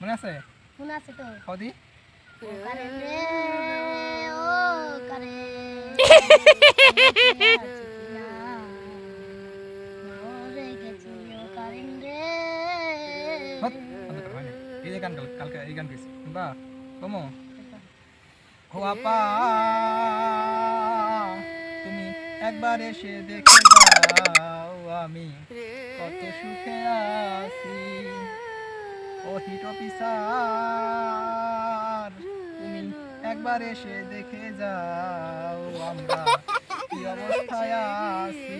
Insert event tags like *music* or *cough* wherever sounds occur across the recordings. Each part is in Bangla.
মনে আছে? মনে আছে তো। কদি ও কারে রে ও কারে। এই যে গান কালকে এই গান গেছি বা কমো। ও আপা তুমি একবার এসে দেখে যাও আমি কত সুখে আছি। ও হিট অফিসার। তুমি একবার এসে দেখে যাও আমরা কি অবস্থায় আছি।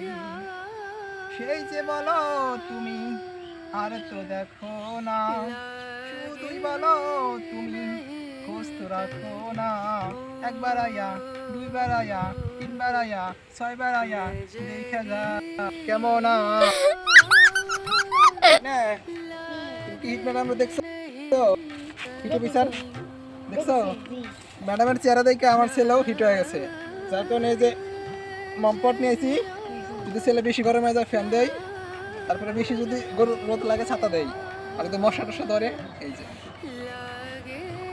সেই যে বলো তুমি আর তো দেখো না। শুধুই বলো তুমি খোঁজ তো রাখো না। একবার আয়া দুইবার আয়া তিনবার আয়া ছয়বার আয়া দেখা যা কেমন আ? *laughs* না, কি হিট ম্যাডাম দেখছ? হিট অফিসার দেখছ? ম্যাডামের চেহারা দেখে আমার ছেলেও হিট হয়ে গেছে। যার কারণে যে মম্পট নিয়েছি, যদি ছেলে বেশি গরম যায়, ফ্যান দেয়। তারপরে বেশি যদি রোদ লাগে, ছাতা দেয়। আর যদি মশা টশা ধরে, এই যে।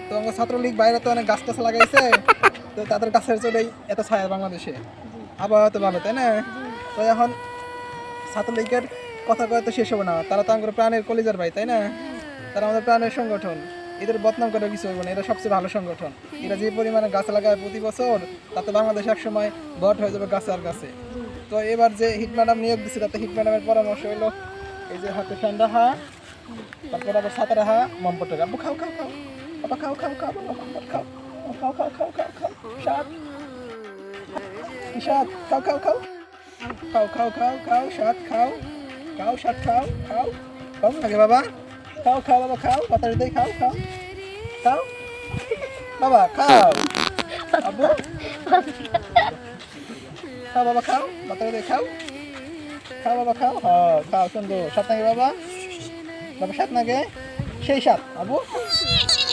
তো আমার ছাত্রলীগ বাইরে তো অনেক গাছ টাছ লাগাইছে, তো তাদের গাছের চলেই এত ছায়া বাংলাদেশে। আবহাওয়া তো ভালো, তাই না? তো এখন ছাত্রলীগের কথা কয়ে তো শেষ হবে না তারা তো আমার প্রাণের কলিজার ভাই তাই না তারা আমাদের প্রাণের সংগঠন এদের বদনাম করে কিছু হইব না এরা সবচেয়ে ভালো সংগঠন এরা যে পরিমাণে গাছ লাগায় প্রতি বছর তাতে বাংলাদেশ এক সময় ভট হয়ে যাবে গাছে আর গাছে তো এবার যে হিট ম্যাডাম নিয়োগ দিচ্ছে তাতে হিট ম্যাডামের পরামর্শ হলো এই যে হাতে ফ্যান রাখা তারপর আবার রাখা মম্পটের আব্বু খাও খাও খাও বাবা খাও খাও খাও বাবা মম্পট খাও খাও খাও খাও খাও খাও সাত সাত খাও খাও খাও খাও খাও খাও খাও সাত খাও খাও সাত খাও খাও। খাও আগে বাবা? খাও খাও বাবা, খাও। পাতারি দিয়ে খাও খাও। খাও। বাবা, খাও। আব্বু? খাও বাবা, খাও। পাতারি দিয়ে খাও। খাও বাবা, খাও। হ্যাঁ খাও, সুন্দর। সাত নাগে বাবা? বাবা সাত নাগে সেই সাত আবু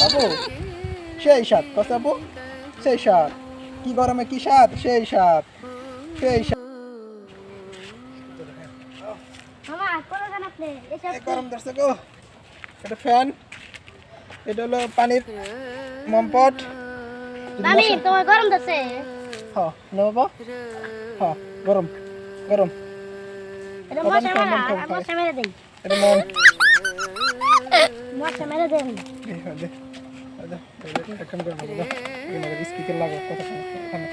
আবু সেই সাত কত আবু সেই সাত কি গরমে কি সাত সেই সাত সেই সাত মামা কোন গান আপনি? এসব গরম গো। এটা ফ্যান। এটা হলো পানির মম্পট। মামি তোমার গরম ধরছে? হ্যাঁ না বাবা হ্যাঁ গরম গরম। এটা মশা খাও, মেরা খাও, খাও। মশা মেরে দেই। এটা মন। মশা মেরে দেন দে দে, দে, দে, এখন গরম হবে স্পিকার লাগা কথা শোনো